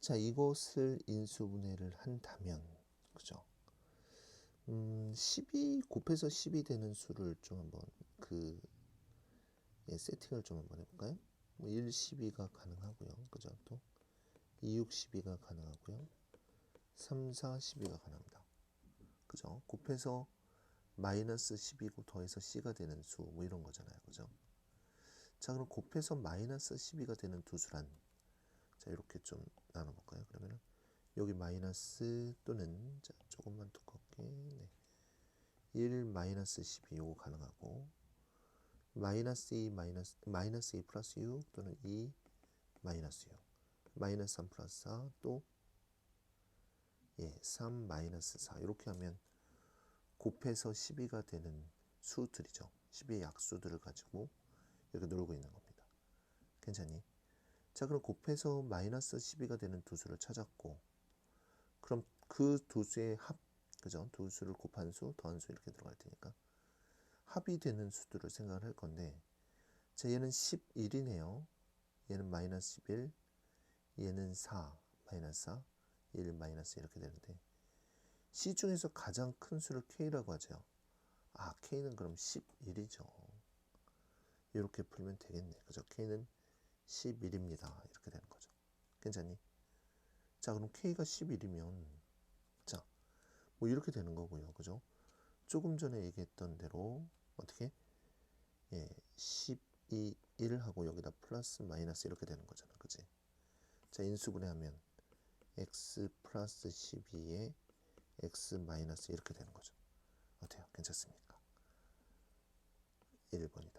자, 이것을 인수분해를 한다면, 그죠? 음, 12, 곱해서 10이 되는 수를 좀 한번, 그, 예, 세팅을 좀 한번 해볼까요? 뭐 1, 12가 가능하고요. 그죠? 또, 2, 6, 12가 가능하고요. 3, 4, 12가 가능합니다. 그죠? 곱해서 마이너스 10이고 더해서 C가 되는 수, 뭐 이런 거잖아요. 그죠? 자, 그럼 곱해서 마이너스 12가 되는 두 수란, 자, 이렇게 좀 나눠볼까요? 그러면은, 여기 마이너스 또는, 자, 조금만 두껍게, 네. 1 마이너스 12 요거 가능하고, 마이너스 2 마이너스, 마이너스 2 플러스 6 또는 2 마이너스 6. 마이너스 3 플러스 4 또, 예, 3 마이너스 4. 이렇게 하면 곱해서 12가 되는 수들이죠. 12의 약수들을 가지고 이렇게 놀고 있는 겁니다. 괜찮니? 자, 그럼 곱해서 마이너스 12가 되는 두 수를 찾았고, 그럼 그 두 수의 합, 그죠? 두 수를 곱한 수, 더한 수 이렇게 들어갈 테니까 합이 되는 수들을 생각을 할 건데, 자, 얘는 11이네요. 얘는 마이너스 11, 얘는 4, 마이너스 4, 1 마이너스 이렇게 되는데, C 중에서 가장 큰 수를 K라고 하죠. 아, K는 그럼 11이죠. 이렇게 풀면 되겠네. 그죠? K는 11입니다. 이렇게 되는 거죠. 괜찮니? 자, 그럼 K가 11이면, 자, 뭐 이렇게 되는 거고요. 그죠? 조금 전에 얘기했던 대로, 어떻게? 예, 12, 1 하고 여기다 플러스 마이너스 이렇게 되는 거잖아. 그지? 자, 인수분해 하면, x 플러스 12에 x 마이너스 이렇게 되는 거죠. 어때요? 괜찮습니까? 1번이 답입니다.